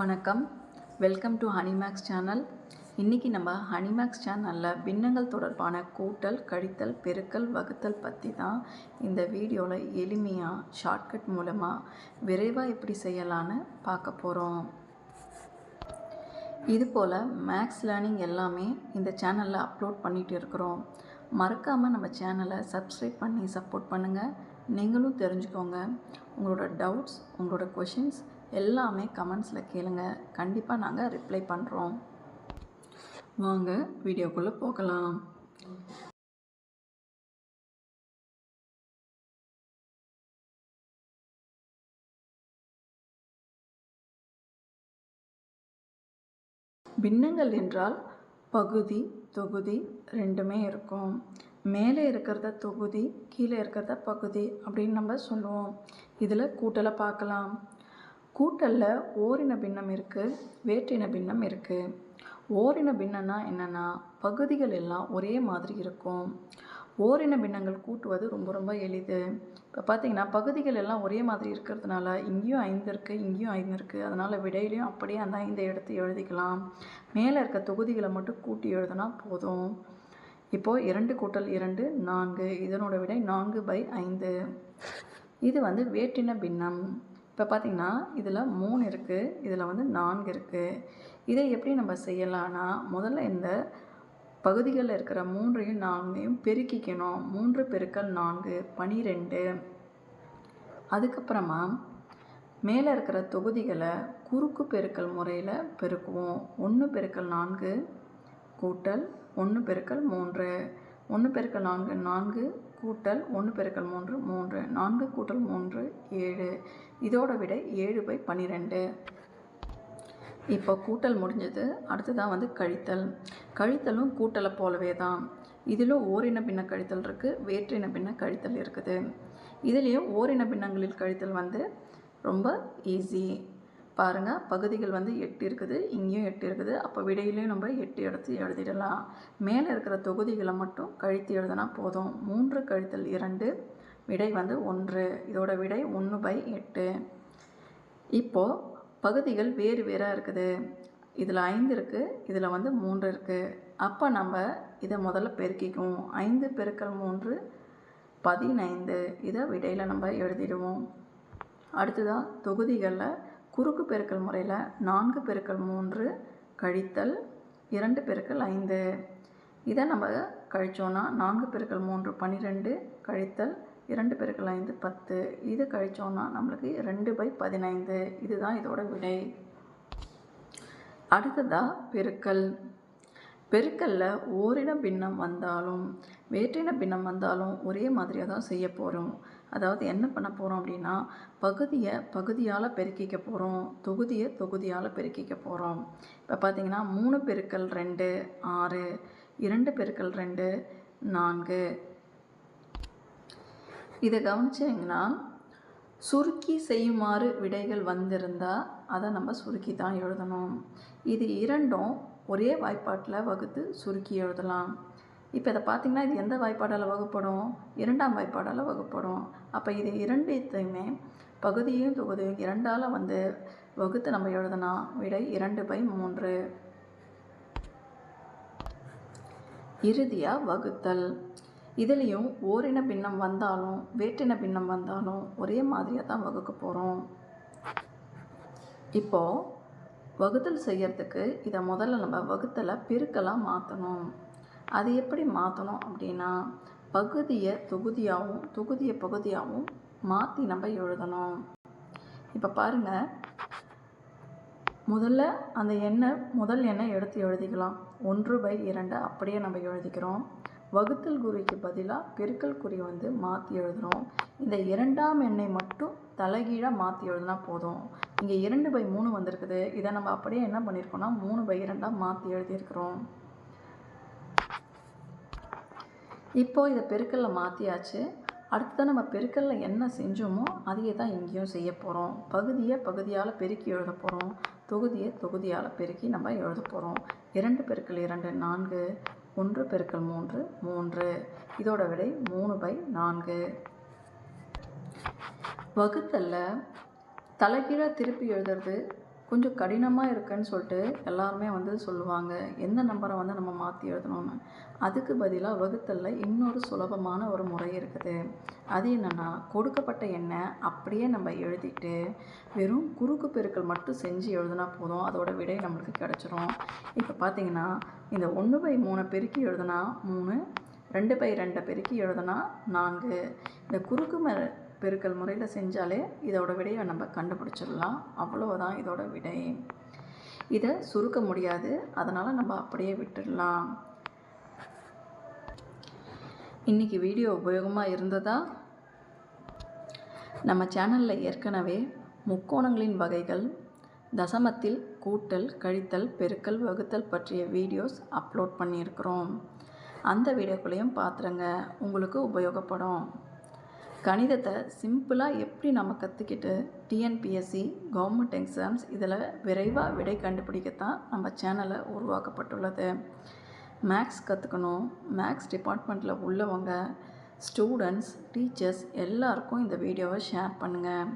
வணக்கம். Welcome to ஹனிமேக்ஸ் channel இன்றைக்கி நம்ம ஹனிமேக்ஸ் சேனலில் பின்னங்கள் தொடர்பான கூட்டல் கழித்தல் பெருக்கல் வகுத்தல் பற்றி தான் இந்த வீடியோவில் எளிமையாக ஷார்ட்கட் மூலமாக விரைவாக எப்படி செய்யலான்னு பார்க்க போகிறோம் இதுபோல் மேக்ஸ் லேர்னிங் எல்லாமே இந்த சேனலில் அப்லோட் பண்ணிகிட்டு இருக்கிறோம். மறக்காமல் நம்ம சேனலை சப்ஸ்கிரைப் பண்ணி சப்போர்ட் பண்ணுங்கள் நீங்களும் தெரிஞ்சுக்கோங்க. உங்களோட டவுட்ஸ் உங்களோட கொஷின்ஸ் எல்லாமே கமெண்ட்ஸில் கேளுங்க. கண்டிப்பாக நாங்கள் ரிப்ளை பண்ணுறோம் வாங்க வீடியோக்குள்ளே போகலாம். பின்னங்கள் என்றால் பகுதி தொகுதி ரெண்டுமே இருக்கும். மேலே இருக்கிறத தொகுதி கீழே இருக்கிறத பகுதி அப்படின்னு நம்ம சொல்லுவோம். இதில் கூட்டலை பார்க்கலாம். கூட்டலில் ஓரின பின்னம் இருக்குது வேற்றின பின்னம் இருக்குது ஓரின பின்னம்னா என்னென்னா பகுதிகள் எல்லாம் ஒரே மாதிரி இருக்கும். ஓரின பின்னங்கள் கூட்டுவது ரொம்ப ரொம்ப எளிது. இப்போ பார்த்தீங்கன்னா பகுதிகள் எல்லாம் ஒரே மாதிரி இருக்கிறதுனால இங்கேயும் ஐந்து இருக்குது இங்கேயும் ஐந்து இருக்குது அதனால் விடையிலையும் அப்படியே அந்த ஐந்தை எடுத்து எழுதிக்கலாம். மேலே இருக்க தொகுதிகளை மட்டும் கூட்டி எழுதுனா போதும். இப்போது இரண்டு கூட்டல் இரண்டு நான்கு. இதனோட விடை நான்கு பை ஐந்து. இது வந்து வேற்றின பின்னம். இப்போ பார்த்திங்கன்னா இதில் மூணு இருக்குது இதில் வந்து நான்கு இருக்குது இதை எப்படி நம்ம செய்யலான்னா முதல்ல இந்த பகுதிகளில் இருக்கிற மூன்றையும் நான்கையும் பெருக்கிக்கணும். மூன்று பெருக்கல் நான்கு பனிரெண்டு. அதுக்கப்புறமா மேலே இருக்கிற தொகுதிகளை குறுக்கு பெருக்கல் முறையில் பெருக்குவோம். ஒன்று பெருக்கல் நான்கு கூட்டல் ஒன்று பெருக்கல் மூன்று. ஒன்று பெருக்கல் நான்கு நான்கு கூட்டல் ஒன்று பெருக்கல் மூன்று மூன்று. நான்கு கூட்டல் மூன்று ஏழு. இதோட விட ஏழு பை பன்னிரெண்டு இப்போ கூட்டல் முடிஞ்சது. அடுத்ததான் வந்து கழித்தல். கழித்தலும் கூட்டலை போலவே தான். இதிலும் ஓரின பின்ன கழித்தல் இருக்குது வேற்றின பின்ன கழித்தல் இருக்குது. இதுலேயும் ஓரின பின்னங்களில் கழித்தல் வந்து ரொம்ப ஈஸி பாருங்கள் பகுதிகள் வந்து எட்டு இருக்குது இங்கேயும் எட்டு இருக்குது. அப்போ விடையிலையும் நம்ம எட்டு எடுத்து எழுதிடலாம். மேலே இருக்கிற தொகுதிகளை மட்டும் கழித்து எழுதினா போதும். மூன்று கழித்தல் இரண்டு விடை வந்து ஒன்று. இதோட விடை ஒன்று பை எட்டு. இப்போது பகுதிகள் வேறு வேறாக இருக்குது. இதில் ஐந்து இருக்குது இதில் வந்து மூன்று இருக்குது அப்போ நம்ம இதை முதல்ல பெருக்கிக்குவோம். ஐந்து பெருக்கல் மூன்று பதினைந்து. இதை விடையில் நம்ம எழுதிடுவோம். அடுத்ததாக தொகுதிகளில் குறுக்கு பெருக்கல் முறையில் நான்கு பெருக்கல் மூன்று கழித்தல் இரண்டு பெருக்கல் ஐந்து. இதை நம்ம கழித்தோன்னா நான்கு பெருக்கல் மூன்று பன்னிரெண்டு கழித்தல் இரண்டு பெருக்கல் ஐந்து பத்து. இது கழித்தோன்னா நம்மளுக்கு ரெண்டு பை பதினைந்து. இதுதான் இதோட விடை. அடுத்ததாக பெருக்கல். பெருக்கல்ல ஓரிடம் பின்னம் வந்தாலும் வேற்றின பின்னம் வந்தாலும் ஒரே மாதிரியாக தான் செய்ய போகிறோம் அதாவது என்ன பண்ண போகிறோம் அப்படின்னா பகுதியை பகுதியால் பெருக்கிக்க போகிறோம் தொகுதியை தொகுதியால் பெருக்கிக்க போகிறோம் இப்போ பார்த்தீங்கன்னா மூணு பெருக்கல் ரெண்டு ஆறு இரண்டு பெருக்கல் ரெண்டு நான்கு. இதை கவனிச்சிங்கன்னா சுருக்கி செய்யுமாறு விடைகள் வந்திருந்தால் அதை நம்ம சுருக்கி தான் எழுதணும். இது இரண்டும் ஒரே வாய்ப்பாட்டில் வகுத்து சுருக்கி எழுதலாம். இப்போ இதை பார்த்திங்கன்னா இது எந்த வாய்ப்பாடால் வகுப்படும்? இரண்டாம் வாய்ப்பாடால் வகுப்படும். அப்போ இது இரண்டுத்தையுமே பகுதியும் தொகுதியும் இரண்டால் வந்து வகுத்து நம்ம எழுதினா விடை இரண்டு பை மூன்று. இறுதியாக வகுத்தல். இதுலேயும் ஓரின பின்னம் வந்தாலும் வேற்றின பின்னம் வந்தாலும் ஒரே மாதிரியாக தான் வகுக்க போகிறோம் இப்போது வகுத்தல் செய்யறதுக்கு இதை முதல்ல நம்ம வகுத்தலை பெருக்கலாக மாற்றணும் அது எப்படி மாற்றணும் அப்படின்னா பகுதியை தொகுதியாகவும் தொகுதியை பகுதியாகவும் மாற்றி நம்ம எழுதணும். இப்போ பாருங்கள் முதல்ல அந்த எண்ணை முதல் எண்ணை எடுத்து எழுதிக்கலாம். ஒன்று பை இரண்டு அப்படியே நம்ம எழுதிக்கிறோம். வகுத்தல் குறிக்கு பதிலாக பெருக்கல் குறி வந்து மாற்றி எழுதுகிறோம் இந்த இரண்டாம் எண்ணை மட்டும் தலைகீழாக மாற்றி எழுதினா போதும். இங்கே இரண்டு பை மூணு வந்திருக்குது. இதை நம்ம அப்படியே என்ன பண்ணியிருக்கோம்னா மூணு பை இரண்டாக மாற்றி எழுதியிருக்கிறோம். இப்போது இதை பெருக்கல்ல மாற்றியாச்சு அடுத்ததான் நம்ம பெருக்கல்ல என்ன செஞ்சோமோ அதையே தான் இங்கேயும் செய்ய போகிறோம் பகுதியை பகுதியால் பெருக்கி எழுத போகிறோம் தொகுதியை தொகுதியால் பெருக்கி நம்ம எழுத போகிறோம் இரண்டு பெருக்கல் இரண்டு நான்கு. ஒன்று பெருக்கல் மூன்று மூன்று. இதோட விடை மூணு பை நான்கு. வகுத்தல்ல தலைகீழாக திருப்பி எழுதுறது கொஞ்சம் கடினமாக இருக்குன்னு சொல்லிட்டு எல்லாருமே வந்து சொல்லுவாங்க. எந்த நம்பரை வந்து நம்ம மாற்றி எழுதணும்னு? அதுக்கு பதிலாக வகுத்தலில் இன்னொரு சுலபமான ஒரு முறை இருக்குது. அது என்னென்னா கொடுக்கப்பட்ட எண்ணை அப்படியே நம்ம எழுதிட்டு வெறும் குறுக்கு பெருக்கள் மட்டும் செஞ்சு எழுதுனா போதும். அதோட விடை நம்மளுக்கு கிடச்சிரும். இப்போ பார்த்தீங்கன்னா இந்த ஒன்று பை மூணை பெருக்கி எழுதுனா மூணு ரெண்டு பை ரெண்டை பெருக்கி எழுதுனா நான்கு. இந்த குறுக்கு ம பெருக்கல் முறையில் செஞ்சாலே இதோட விடையை நம்ம கண்டுபிடிச்சிடலாம். அவ்வளவுதான் இதோட விடை. இதை சுருக்க முடியாது. அதனால் நம்ம அப்படியே விட்டுடலாம். இன்றைக்கி வீடியோ உபயோகமாக இருந்ததா? நம்ம சேனலில் ஏற்கனவே முக்கோணங்களின் வகைகள் தசமத்தில் கூட்டல் கழித்தல் பெருக்கல் வகுத்தல் பற்றிய வீடியோஸ் அப்லோட் பண்ணியிருக்கிறோம். அந்த வீடியோக்களையும் பார்த்துருங்க உங்களுக்கு உபயோகப்படும். கணிதத்தை சிம்பிளாக எப்படி நம்ம கற்றுக்கிட்டு டிஎன்பிஎஸ்சி கவர்மெண்ட் எக்ஸாம்ஸ் இதில் விரைவாக விடை கண்டுபிடிக்கத்தான் நம்ம சேனலை உருவாக்கப்பட்டுள்ளது. மேக்ஸ் கற்றுக்கணும் மேக்ஸ் டிபார்ட்மெண்ட்டில் உள்ளவங்க ஸ்டூடெண்ட்ஸ் டீச்சர்ஸ் எல்லாருக்கும் இந்த வீடியோவை ஷேர் பண்ணுங்கள்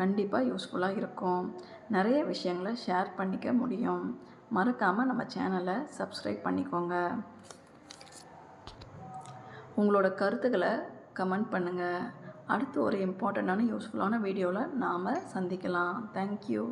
கண்டிப்பாக யூஸ்ஃபுல்லாக இருக்கும். நிறைய விஷயங்களை ஷேர் பண்ணிக்க முடியும். மறக்காமல் நம்ம சேனலை சப்ஸ்கிரைப் பண்ணிக்கோங்க. உங்களோட கருத்துக்களை கமெண்ட் பண்ணுங்கள் அடுத்து ஒரு இம்பார்ட்டண்ட்டான யூஸ்ஃபுல்லான வீடியோவில் நாம் சந்திக்கலாம். தேங்க்யூ